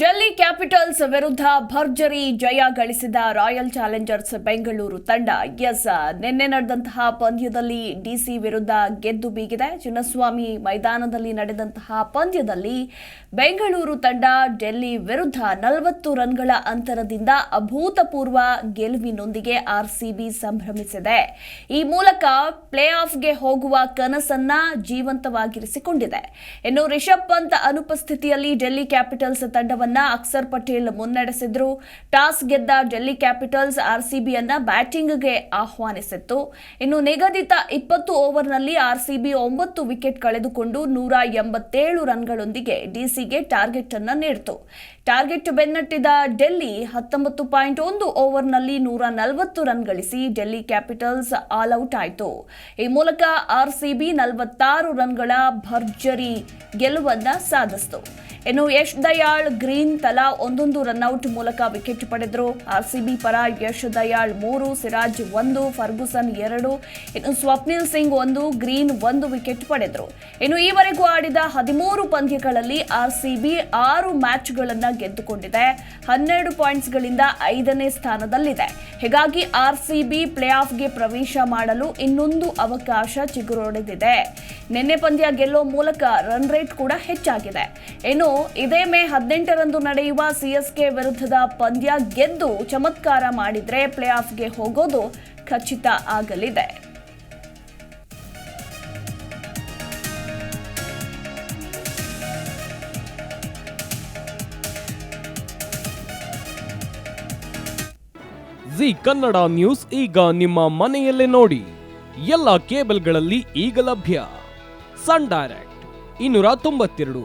Delhi capitals ವಿರುದ್ಧ ಭರ್ಜರಿ ಜಯ ಗಳಿಸಿದ ರಾಯಲ್ ಚಾಲೆಂಜರ್ಸ್ ಬೆಂಗಳೂರು ತಂಡ. ಎಸ್, ನಿನ್ನೆ ನಡೆದಂತಹ ಪಂದ್ಯದಲ್ಲಿ ಡಿಸಿ ವಿರುದ್ಧ ಗೆದ್ದು ಬೀಗಿದೆ. ಚಿನ್ನಸ್ವಾಮಿ ಮೈದಾನದಲ್ಲಿ ನಡೆದಂತಹ ಪಂದ್ಯದಲ್ಲಿ ಬೆಂಗಳೂರು ತಂಡ ಡೆಲ್ಲಿ ವಿರುದ್ಧ ನಲವತ್ತು ರನ್ಗಳ ಅಂತರದಿಂದ ಅಭೂತಪೂರ್ವ ಗೆಲುವಿನೊಂದಿಗೆ ಆರ್ಸಿಬಿ ಸಂಭ್ರಮಿಸಿದೆ. ಈ ಮೂಲಕ ಪ್ಲೇ ಆಫ್ಗೆ ಹೋಗುವ ಕನಸನ್ನ ಜೀವಂತವಾಗಿರಿಸಿಕೊಂಡಿದೆ. ಇನ್ನು ರಿಷಬ್ ಪಂತ್ ಅನುಪಸ್ಥಿತಿಯಲ್ಲಿ ಡೆಲ್ಲಿ ಕ್ಯಾಪಿಟಲ್ಸ್ ತಂಡವನ್ನ ಅಕ್ಸರ್ ಪಟೇಲ್ ಮುನ್ನಡೆಸಿದ್ರು. ಟಾಸ್ ಗೆದ್ದ ಡೆಲ್ಲಿ ಕ್ಯಾಪಿಟಲ್ಸ್ ಆರ್ಸಿಬಿಯನ್ನ ಬ್ಯಾಟಿಂಗ್ಗೆ ಆಹ್ವಾನಿಸಿತ್ತು. ಇನ್ನು ನಿಗದಿತ ಇಪ್ಪತ್ತು ಓವರ್ನಲ್ಲಿ ಆರ್ಸಿಬಿ ಒಂಬತ್ತು ವಿಕೆಟ್ ಕಳೆದುಕೊಂಡು ನೂರ ಎಂಬತ್ತೇಳು ರನ್ಗಳೊಂದಿಗೆ ಡಿಸಿಗೆ ಟಾರ್ಗೆಟ್ ಅನ್ನು ನೀಡಿತು. ಟಾರ್ಗೆಟ್ ಬೆನ್ನಟ್ಟಿದ ಡೆಲ್ಲಿ ಹತ್ತೊಂಬತ್ತು ಪಾಯಿಂಟ್ ಒಂದು ಓವರ್ನಲ್ಲಿ ನೂರ ನಲವತ್ತು ರನ್ ಗಳಿಸಿ ಡೆಲ್ಲಿ ಕ್ಯಾಪಿಟಲ್ಸ್ ಆಲ್ ಔಟ್ ಆಯಿತು. ಈ ಮೂಲಕ ಆರ್ಸಿಬಿ ನಲವತ್ತಾರು ರನ್ಗಳ ಭರ್ಜರಿ ಗೆಲುವನ್ನ ಸಾಧಿಸಿತು. ಇನ್ನು ಯಶ್ ದಯಾಳ್ ಗ್ರೀನ್ ತಲಾ ಒಂದೊಂದು ರನ್ಔಟ್ ಮೂಲಕ ವಿಕೆಟ್ ಪಡೆದರು. ಆರ್ಸಿಬಿ ಪರ ಯಶ್ ದಯಾಳ್ ಮೂರು, ಸಿರಾಜ್ ಒಂದು, ಫರ್ಗುಸನ್ ಎರಡು, ಇನ್ನು ಸ್ವಪ್ನಿಲ್ ಸಿಂಗ್ ಒಂದು, ಗ್ರೀನ್ ಒಂದು ವಿಕೆಟ್ ಪಡೆದರು. ಇನ್ನು ಈವರೆಗೂ ಆಡಿದ ಹದಿಮೂರು ಪಂದ್ಯಗಳಲ್ಲಿ ಆರ್ಸಿಬಿ ಆರು ಮ್ಯಾಚ್ಗಳನ್ನು ಗೆದ್ದುಕೊಂಡಿದೆ. ಹನ್ನೆರಡು ಪಾಯಿಂಟ್ಸ್ಗಳಿಂದ ಐದನೇ ಸ್ಥಾನದಲ್ಲಿದೆ. ಹೀಗಾಗಿ ಆರ್ಸಿಬಿ ಪ್ಲೇ ಆಫ್ಗೆ ಪ್ರವೇಶ ಮಾಡಲು ಇನ್ನೊಂದು ಅವಕಾಶ ಚಿಗುರೊಡೆದಿದೆ. ನಿನ್ನೆ ಪಂದ್ಯ ಗೆಲ್ಲೋ ಮೂಲಕ ರನ್ ರೇಟ್ ಕೂಡ ಹೆಚ್ಚಾಗಿದೆ. ಇನ್ನು ಇದೇ ಮೇ ಹದಿನೆಂಟರಂದು ನಡೆಯುವ ಸಿಎಸ್ಕೆ ವಿರುದ್ಧದ ಪಂದ್ಯ ಗೆದ್ದು ಚಮತ್ಕಾರ ಮಾಡಿದ್ರೆ ಪ್ಲೇ ಆಫ್ಗೆ ಹೋಗೋದು ಖಚಿತ ಆಗಲಿದೆ. ಜಿ ಕನ್ನಡ ನ್ಯೂಸ್ ಈಗ ನಿಮ್ಮ ಮನೆಯಲ್ಲೇ ನೋಡಿ. ಎಲ್ಲ ಕೇಬಲ್ಗಳಲ್ಲಿ ಈಗ ಲಭ್ಯ. ಸನ್ ಡೈರೆಕ್ಟ್ ಇನ್ನೂರ ತೊಂಬತ್ತೆರಡು.